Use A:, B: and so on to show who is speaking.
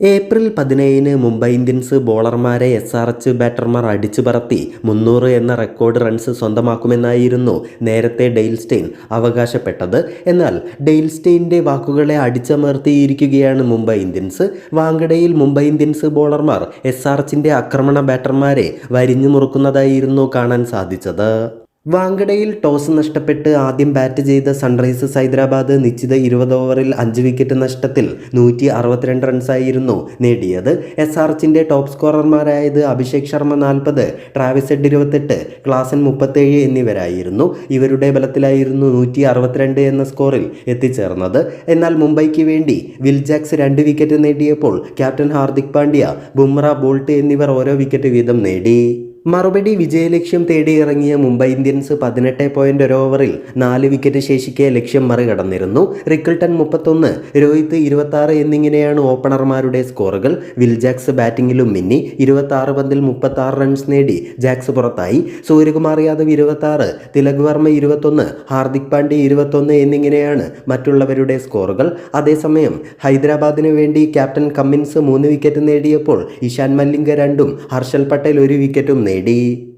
A: April പതിനേഴിന് Mumbai Indians ബോളർമാരെ S R H ബാറ്റർമാർ അടിച്ചു പറത്തി മുന്നൂറ് എന്ന റെക്കോർഡ് റൺസ് സ്വന്തമാക്കുമെന്നായിരുന്നു നേരത്തെ ഡെയിൽസ്റ്റെയിൻ അവകാശപ്പെട്ടത്. എന്നാൽ ഡെയിൽസ്റ്റെയിന്റെ വാക്കുകളെ അടിച്ചമർത്തിയിരിക്കുകയാണ് മുംബൈ ഇന്ത്യൻസ്. വാങ്കഡയിൽ മുംബൈ ഇന്ത്യൻസ് ബോളർമാർ എസ് ആർ എച്ചിന്റെ ആക്രമണ ബാറ്റർമാരെ വരിഞ്ഞു മുറുക്കുന്നതായിരുന്നു കാണാൻ സാധിച്ചത്. വാങ്കഡയിൽ ടോസ് നഷ്ടപ്പെട്ട് ആദ്യം ബാറ്റ് ചെയ്ത സൺറൈസേഴ്സ് ഹൈദരാബാദ് നിശ്ചിത ഇരുപത് ഓവറിൽ അഞ്ച് വിക്കറ്റ് നഷ്ടത്തിൽ നൂറ്റി അറുപത്തിരണ്ട് റൺസായിരുന്നു നേടിയത്. എസ് ആർ എച്ചിന്റെ ടോപ്പ് സ്കോറർമാരായത് അഭിഷേക് ശർമ്മ നാൽപ്പത് ട്രാവിസ് ഹെഡ് ഇരുപത്തെട്ട് ക്ലാസൻ മുപ്പത്തേഴ് എന്നിവരായിരുന്നു. ഇവരുടെ ബലത്തിലായിരുന്നു നൂറ്റി അറുപത്തിരണ്ട് എന്ന സ്കോറിൽ എത്തിച്ചേർന്നത്. എന്നാൽ മുംബൈക്ക് വേണ്ടി വിൽ ജാക്സ് രണ്ട് വിക്കറ്റ് നേടിയപ്പോൾ ക്യാപ്റ്റൻ ഹാർദിക് പാണ്ഡ്യ ബുംറ ബോൾട്ട് എന്നിവർ ഓരോ വിക്കറ്റ് വീതം നേടി. മറുപടി വിജയലക്ഷ്യം തേടി ഇറങ്ങിയ മുംബൈ ഇന്ത്യൻസ് പതിനെട്ട് പോയിന്റ് ഒരു ഓവറിൽ നാല് വിക്കറ്റ് ശേഷിക്കെ ലക്ഷ്യം മറികടന്നിരുന്നു. റിക്കിൾട്ടൺ മുപ്പത്തൊന്ന് രോഹിത് ഇരുപത്തി എന്നിങ്ങനെയാണ് ഓപ്പണർമാരുടെ സ്കോറുകൾ വിൽ ജാക്സ് ബാറ്റിംഗിലും മിന്നി ഇരുപത്തി പന്തിൽ മുപ്പത്തി റൺസ് നേടി ജാക്സ് പുറത്തായി. സൂര്യകുമാർ യാദവ് ഇരുപത്തി തിലക് വർമ്മ ഇരുപത്തൊന്ന് ഹാർദിക് പാണ്ഡ്യ ഇരുപത്തൊന്ന് എന്നിങ്ങനെയാണ് മറ്റുള്ളവരുടെ സ്കോറുകൾ അതേസമയം ഹൈദരാബാദിന് വേണ്ടി ക്യാപ്റ്റൻ കമ്മിൻസ് മൂന്ന് വിക്കറ്റ് നേടിയപ്പോൾ ഇഷാൻ മല്ലിംഗ രണ്ടും ഹർഷൽ പട്ടേൽ ഒരു വിക്കറ്റും നേടി. 给力